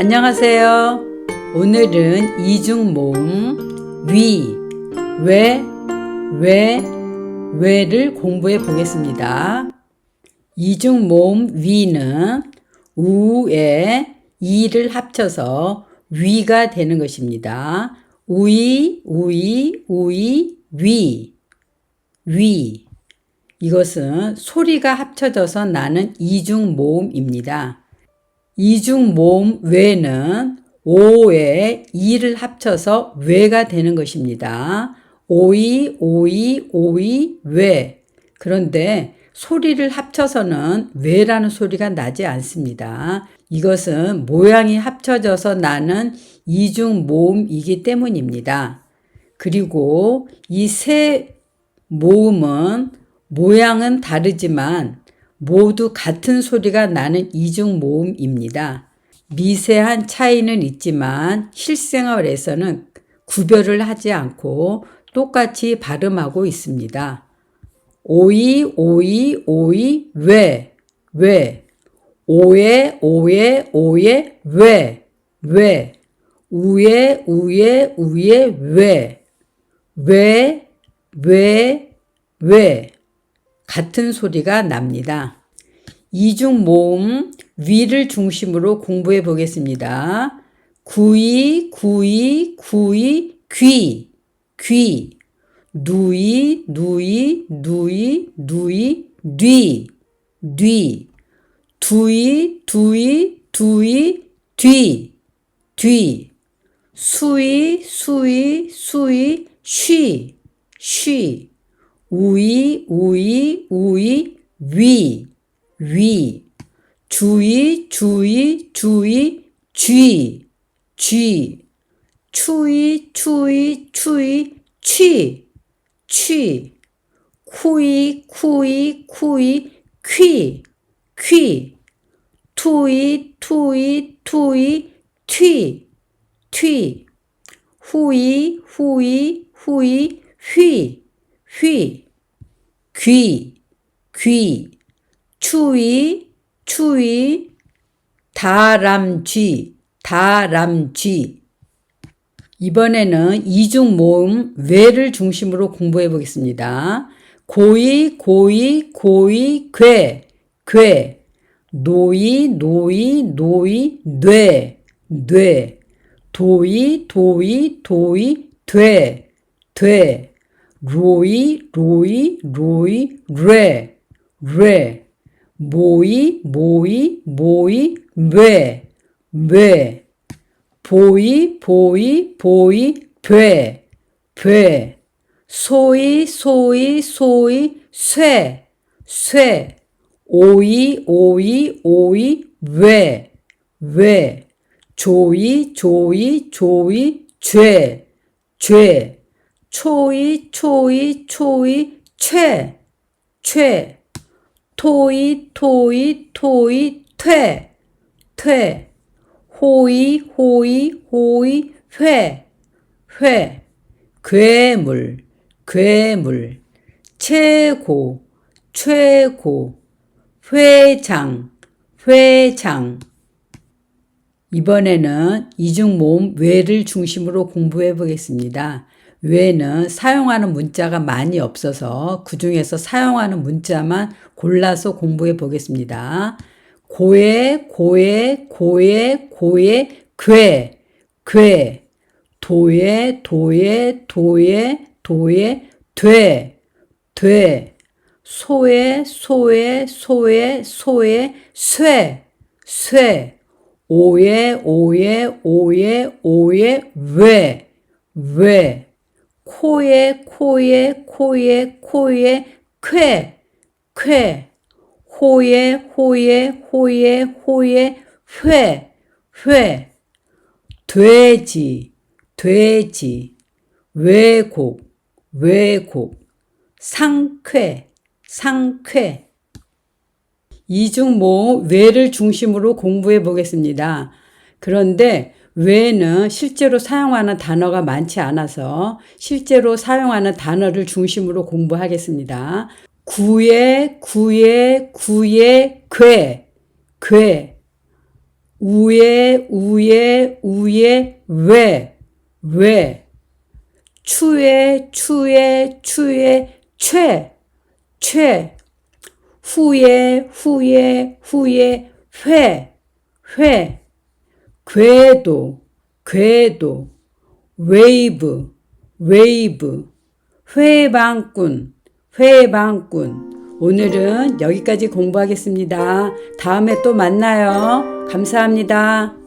안녕하세요. 오늘은 이중 모음 위, 왜, 왜, 왜를 공부해 보겠습니다. 이중 모음 위는 우에 이를 합쳐서 위가 되는 것입니다. 우이, 우이, 우이, 위, 위. 이것은 소리가 합쳐져서 나는 이중 모음입니다. 이중 모음 외는 오에 이를 합쳐서 외가 되는 것입니다. 오이, 오이, 오이, 외. 그런데 소리를 합쳐서는 외라는 소리가 나지 않습니다. 이것은 모양이 합쳐져서 나는 이중 모음이기 때문입니다. 그리고 이 세 모음은 모양은 다르지만 모두 같은 소리가 나는 이중 모음입니다. 미세한 차이는 있지만 실생활에서는 구별을 하지 않고 똑같이 발음하고 있습니다. 오이, 오이, 오이, 왜, 왜, 오에, 오에, 오에, 왜, 왜, 우에, 우에, 우에, 왜, 왜, 왜, 왜, 같은 소리가 납니다. 이중 모음 위를 중심으로 공부해 보겠습니다. 구이, 구이, 구이, 귀, 귀, 누이, 누이, 누이, 누이, 뒤, 뒤, 두이, 두이, 두이, 뒤, 뒤, 수이, 수이, 수이, 쉬, 쉬, 우이, 우이, 우이, 위, 위, 주의, 주의, 주의, 쥐, 쥐, 추위, 추위, 추위, 취, 취, 쿠이, 쿠이, 쿠이, 퀴, 퀴, 투이, 투이, 투이, 튀, 튀, 후이, 후이, 후이, 휘, 휘, 귀, 귀, 추위, 추위, 다람쥐, 다람쥐. 이번에는 이중 모음 외를 중심으로 공부해 보겠습니다. 고이, 고이, 고이, 괴, 괴. 노이, 노이, 노이, 뇌, 뇌. 도이, 도이, 도이, 돼, 돼. 로이, 로이, 로이, 뢰, 뢰. 모이, 모이, 모이, 뇌, 뇌. 보이, 보이, 보이, 돼, 돼. 소이, 소이, 소이, 쇠, 쇠. 오이, 오이, 오이, 왜, 왜. 조이, 조이, 조이, 죄, 죄. 초이, 초이, 초이, 최, 최. 토이, 토이, 토이, 퇴, 퇴. 호이, 호이, 호이, 회, 회. 괴물, 괴물. 최고, 최고. 회장, 회장. 이번에는 이중 모음 외를 중심으로 공부해 보겠습니다. 외는 사용하는 문자가 많이 없어서 그 중에서 사용하는 문자만 골라서 공부해 보겠습니다. 고에, 고에, 고에, 고에, 괴, 괴. 도에, 도에, 도에, 도에, 돼, 돼. 소에, 소에, 소에, 소에, 쇠, 쇠. 오에, 오에, 오에, 오에, 왜, 왜. 코에, 코에, 코에, 코에, 쾌, 쾌. 호에, 호에, 호에, 호에, 회, 회. 돼지, 돼지. 왜곡, 왜곡. 상쾌, 상쾌. 이중 모음 외를 중심으로 공부해 보겠습니다. 그런데 외는 실제로 사용하는 단어가 많지 않아서 실제로 사용하는 단어를 중심으로 공부하겠습니다. 구에, 구에, 구에, 괴, 괴. 우에, 우에, 우에, 왜, 왜. 추에, 추에, 추에, 최, 최. 후에, 후에, 후에, 회, 회. 궤도, 궤도. 웨이브, 웨이브. 회방꾼, 회방꾼. 오늘은 여기까지 공부하겠습니다. 다음에 또 만나요. 감사합니다.